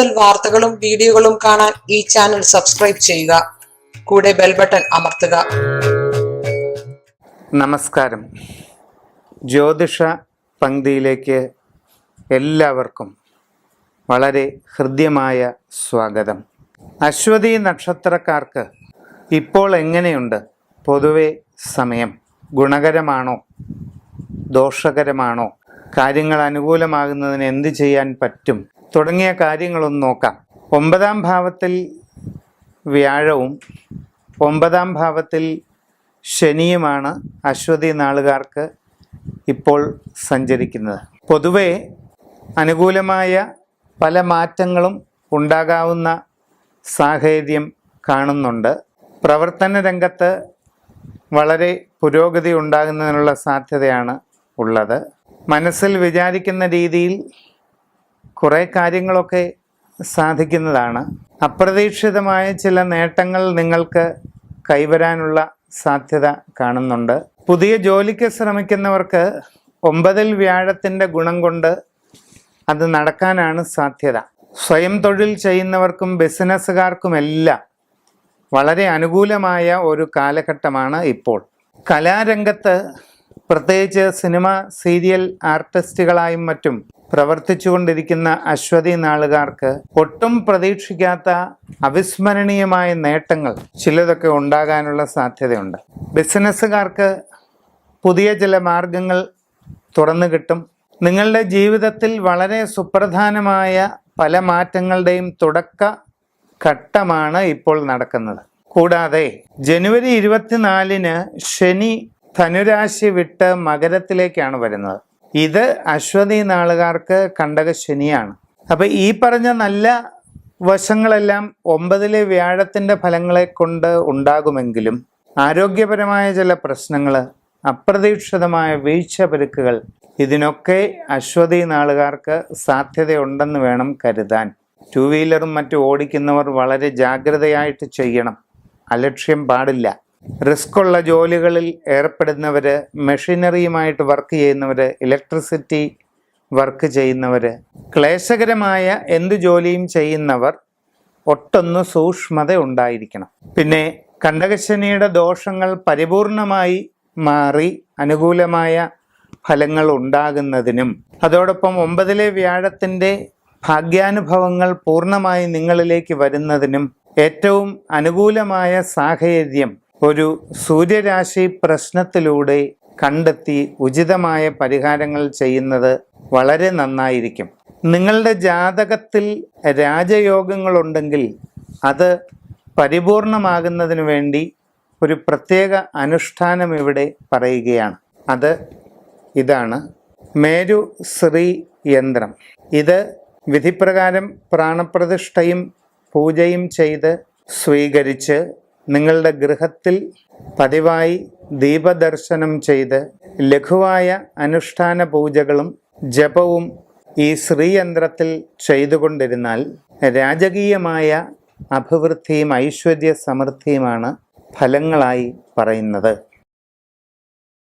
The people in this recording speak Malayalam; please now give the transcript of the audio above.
കൂടുതൽ വാർത്തകളും വീഡിയോകളും കാണാൻ ഈ ചാനൽ സബ്സ്ക്രൈബ് ചെയ്യുക. കൂടെ ബെൽ ബട്ടൺ അമർത്തുക. നമസ്കാരം. ജ്യോതിഷ പങ്ക്തിയിലേക്ക് എല്ലാവർക്കും വളരെ ഹൃദ്യമായ സ്വാഗതം. അശ്വതി നക്ഷത്രക്കാർക്ക് ഇപ്പോൾ എങ്ങനെയുണ്ട്? പൊതുവെ സമയം ഗുണകരമാണോ? ദോഷകരമാണോ? കാര്യങ്ങൾ അനുകൂലമാകുന്നതിന് എന്ത് ചെയ്യാൻ പറ്റും? തുടങ്ങിയ കാര്യങ്ങളൊന്ന് നോക്കാം. ഒമ്പതാം ഭാവത്തിൽ വ്യാഴവും ഒമ്പതാം ഭാവത്തിൽ ശനിയുമാണ് അശ്വതി നാളുകാർക്ക് ഇപ്പോൾ സഞ്ചരിക്കുന്നത്. പൊതുവെ അനുകൂലമായ പല മാറ്റങ്ങളും ഉണ്ടാകാവുന്ന സാഹചര്യം കാണുന്നുണ്ട്. പ്രവർത്തന രംഗത്ത് വളരെ പുരോഗതി ഉണ്ടാകുന്നതിനുള്ള സാധ്യതയാണ് ഉള്ളത്. മനസ്സിൽ വിചാരിക്കുന്ന രീതിയിൽ കുറേ കാര്യങ്ങളൊക്കെ സാധിക്കുന്നതാണ്. അപ്രതീക്ഷിതമായ ചില നേട്ടങ്ങൾ നിങ്ങൾക്ക് കൈവരാനുള്ള സാധ്യത കാണുന്നുണ്ട്. പുതിയ ജോലിക്ക് ശ്രമിക്കുന്നവർക്ക് ഒമ്പതിൽ വ്യാഴത്തിന്റെ ഗുണം കൊണ്ട് അത് നടക്കാനാണ് സാധ്യത. സ്വയം തൊഴിൽ ചെയ്യുന്നവർക്കും ബിസിനസ്സുകാർക്കുമെല്ലാം വളരെ അനുകൂലമായ ഒരു കാലഘട്ടമാണ് ഇപ്പോൾ. കലാരംഗത്ത് പ്രത്യേകിച്ച് സിനിമ സീരിയൽ ആർട്ടിസ്റ്റുകളായും മറ്റും പ്രവർത്തിച്ചുകൊണ്ടിരിക്കുന്ന അശ്വതി നാളുകാർക്ക് ഒട്ടും പ്രതീക്ഷിക്കാത്ത അവിസ്മരണീയമായ നേട്ടങ്ങൾ ചിലതൊക്കെ ഉണ്ടാകാനുള്ള സാധ്യതയുണ്ട്. ബിസിനസ്സുകാർക്ക് പുതിയ ചില മാർഗങ്ങൾ തുറന്നു കിട്ടും. നിങ്ങളുടെ ജീവിതത്തിൽ വളരെ സുപ്രധാനമായ പല മാറ്റങ്ങളുടെയും തുടക്ക ഘട്ടമാണ് ഇപ്പോൾ നടക്കുന്നത്. കൂടാതെ ജനുവരി ഇരുപത്തിനാലിന് ശനി ധനുരാശി വിട്ട് മകരത്തിലേക്കാണ് വരുന്നത്. ഇത് അശ്വതി നാളുകാർക്ക് കണ്ടക ശനിയാണ് അപ്പൊ ഈ പറഞ്ഞ നല്ല വശങ്ങളെല്ലാം ഒമ്പതിലെ വ്യാഴത്തിന്റെ ഫലങ്ങളെ കൊണ്ട് ഉണ്ടാകുമെങ്കിലും ആരോഗ്യപരമായ ചില പ്രശ്നങ്ങൾ അപ്രതീക്ഷിതമായ വീഴ്ച പരുക്കുകൾ ഇതിനൊക്കെ അശ്വതി നാളുകാർക്ക് സാധ്യതയുണ്ടെന്ന് വേണം കരുതാൻ. ടു വീലറും മറ്റും ഓടിക്കുന്നവർ വളരെ ജാഗ്രതയായിട്ട് ചെയ്യണം. അലക്ഷ്യം പാടില്ല. റിസ്ക് ഉള്ള ജോലികളിൽ ഏർപ്പെടുന്നവർ മെഷീനറിയുമായിട്ട് വർക്ക് ചെയ്യുന്നവർ ഇലക്ട്രിസിറ്റി വർക്ക് ചെയ്യുന്നവർ ക്ലേശകരമായ എന്ത് ജോലിയും ചെയ്യുന്നവർ ഒട്ടൊന്ന് സൂക്ഷ്മത ഉണ്ടായിരിക്കണം. പിന്നെ കണ്ടകശനിയുടെ ദോഷങ്ങൾ പരിപൂർണമായി മാറി അനുകൂലമായ ഫലങ്ങൾ ഉണ്ടാകുന്നതിനും അതോടൊപ്പം ഒമ്പതിലെ വ്യാഴത്തിന്റെ ഭാഗ്യാനുഭവങ്ങൾ പൂർണമായി നിങ്ങളിലേക്ക് വരുന്നതിനും ഏറ്റവും അനുകൂലമായ സാഹചര്യം ഒരു സൂര്യരാശി പ്രശ്നത്തിലൂടെ കണ്ടെത്തി ഉചിതമായ പരിഹാരങ്ങൾ ചെയ്യുന്നത് വളരെ നന്നായിരിക്കും. നിങ്ങളുടെ ജാതകത്തിൽ രാജയോഗങ്ങളുണ്ടെങ്കിൽ അത് പരിപൂർണമാകുന്നതിന് വേണ്ടി ഒരു പ്രത്യേക അനുഷ്ഠാനം ഇവിടെ പറയുകയാണ്. അത് ഇതാണ് മേരു ശ്രീ യന്ത്രം. ഇത് വിധിപ്രകാരം പ്രാണപ്രതിഷ്ഠയും പൂജയും ചെയ്ത് സ്വീകരിച്ച് നിങ്ങളുടെ ഗൃഹത്തിൽ പതിവായി ദീപദർശനം ചെയ്ത് ലഘുവായ അനുഷ്ഠാന പൂജകളും ജപവും ഈ ശ്രീയന്ത്രത്തിൽ ചെയ്തുകൊണ്ടിരുന്നാൽ രാജകീയമായ അഭിവൃദ്ധിയും ഐശ്വര്യ സമൃദ്ധിയുമാണ് ഫലങ്ങളായി പറയുന്നത്.